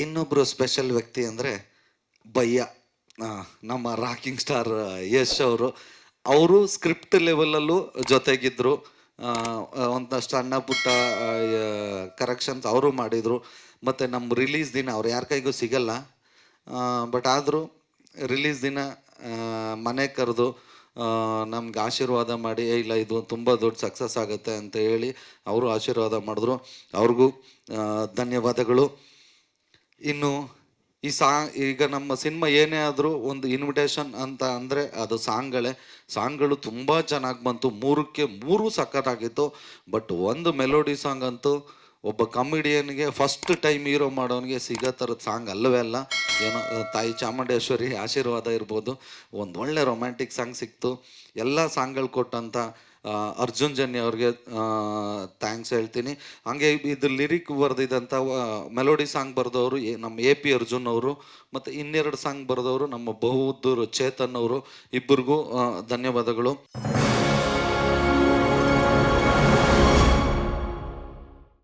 ಇನ್ನೊಬ್ಬರು ಸ್ಪೆಷಲ್ ವ್ಯಕ್ತಿ ಅಂದರೆ ಬಯ್ಯ ನಮ್ಮ ರಾಕಿಂಗ್ ಸ್ಟಾರ್ ಯಶ್ ಅವರು. ಅವರು ಸ್ಕ್ರಿಪ್ಟ್ ಲೆವೆಲಲ್ಲೂ ಜೊತೆಗಿದ್ರು. ಆ, ಒಂದಷ್ಟು ಅಣ್ಣ ಪುಟ್ಟ ಕರೆಕ್ಷನ್ಸ್ ಅವರು ಮಾಡಿದರು. ಮತ್ತು ನಮ್ಮ ರಿಲೀಸ್ ದಿನ ಅವ್ರು ಯಾರ ಕೈಗೂ ಸಿಗಲ್ಲ. ಬಟ್ ಆದರೂ ರಿಲೀಸ್ ದಿನ ಮನೆ ಕರೆದು ನಮ್ಗೆ ಆಶೀರ್ವಾದ ಮಾಡಿ ಇಲ್ಲ ಇದು ತುಂಬ ದೊಡ್ಡ ಸಕ್ಸಸ್ ಆಗುತ್ತೆ ಅಂತ ಹೇಳಿ ಅವರು ಆಶೀರ್ವಾದ ಮಾಡಿದ್ರು. ಅವ್ರಿಗೂ ಧನ್ಯವಾದಗಳು. ಇನ್ನು ಈ ಸಾ, ಈಗ ನಮ್ಮ ಸಿನಿಮಾ ಏನೇ ಆದರೂ ಒಂದು ಇನ್ವಿಟೇಷನ್ ಅಂತ ಅಂದರೆ ಅದು ಸಾಂಗ್ಗಳೇ ಸಾಂಗ್ಗಳು ತುಂಬ ಚೆನ್ನಾಗಿ ಬಂತು. ಮೂರಕ್ಕೆ ಮೂರು ಸಖತ್ತಾಗಿತ್ತು. ಬಟ್ ಒಂದು ಮೆಲೋಡಿ ಸಾಂಗ್ ಅಂತೂ ಒಬ್ಬ ಕಾಮಿಡಿಯನ್ಗೆ ಫಸ್ಟ್ ಟೈಮ್ ಹೀರೋ ಮಾಡೋನಿಗೆ ಸಿಗೋ ಥರದ ಸಾಂಗ್ ಅಲ್ಲವೇ ಅಲ್ಲ. ಏನೋ ತಾಯಿ ಚಾಮುಂಡೇಶ್ವರಿ ಆಶೀರ್ವಾದ ಇರ್ಬೋದು. ಒಂದು ಒಳ್ಳೆ ರೊಮ್ಯಾಂಟಿಕ್ ಸಾಂಗ್ ಸಿಕ್ತು. ಎಲ್ಲ ಸಾಂಗ್ಗಳು ಕೊಟ್ಟಂಥ ಅರ್ಜುನ್ ಜನ್ಯ ಅವ್ರಿಗೆ ಥ್ಯಾಂಕ್ಸ್ ಹೇಳ್ತೀನಿ. ಹಾಗೆ ಇದು ಲಿರಿಕ್ ಬರೆದಿದ್ದಂಥ ಮೆಲೋಡಿ ಸಾಂಗ್ ಬರೆದವರು ನಮ್ಮ ಎ ಪಿ ಅರ್ಜುನ್ ಅವರು, ಮತ್ತು ಇನ್ನೆರಡು ಸಾಂಗ್ ಬರೆದವರು ನಮ್ಮ ಬಹುದ್ದೂರು ಚೇತನ್ ಅವರು ಇಬ್ಬರಿಗೂ ಧನ್ಯವಾದಗಳು.